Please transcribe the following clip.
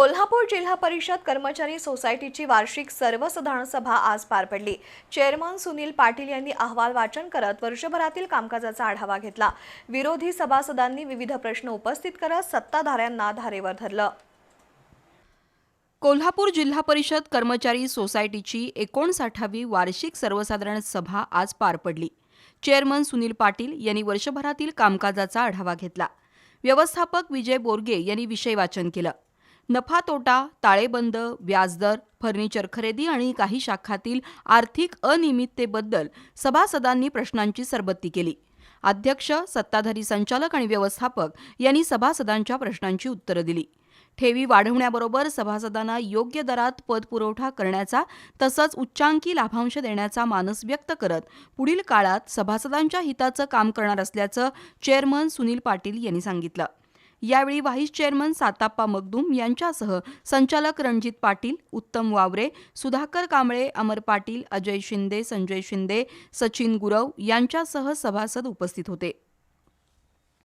कोल्हापूर जिल्हा परिषद कर्मचारी सोसायटीची वार्षिक सर्वसाधारण सभा आज पार पडली. चेअरमन सुनील पाटील यांनी अहवाल वाचन करत वर्षभरातील कामकाजाचा आढावा घेतला. विरोधी सभासदांनी विविध प्रश्न उपस्थित करत सत्ताधाऱ्यांना धारेवर धरलं. कोल्हापूर जिल्हा परिषद कर्मचारी सोसायटीची एकोणसाठावी वार्षिक सर्वसाधारण सभा आज पार पडली. चेअरमन सुनील पाटील यांनी वर्षभरातील कामकाजाचा आढावा घेतला. व्यवस्थापक विजय बोरगे यांनी विषय वाचन केलं. नफा तोटा ताळेबंद व्याजदर फर्निचर खरेदी आणि काही शाखातील आर्थिक अनियमिततेबद्दल सभासदांनी प्रश्नांची सरबत्ती केली. अध्यक्ष सत्ताधारी संचालक आणि व्यवस्थापक यांनी सभासदांच्या प्रश्नांची उत्तरं दिली. ठेवी वाढवण्याबरोबर सभासदांना योग्य दरात पतपुरवठा करण्याचा तसंच उच्चांकी लाभांश देण्याचा मानस व्यक्त करत पुढील काळात सभासदांच्या हिताचं काम करणार असल्याचं चेअरमन सुनील पाटील यांनी सांगितलं. यावेळी व्हाईस चेअरमन साताप्पा मगदूम यांच्यासह संचालक रणजित पाटील उत्तम वावरे सुधाकर कांबळे अमर पाटील अजय शिंदे संजय शिंदे सचिन गुरव यांच्यासह सभासद उपस्थित होते.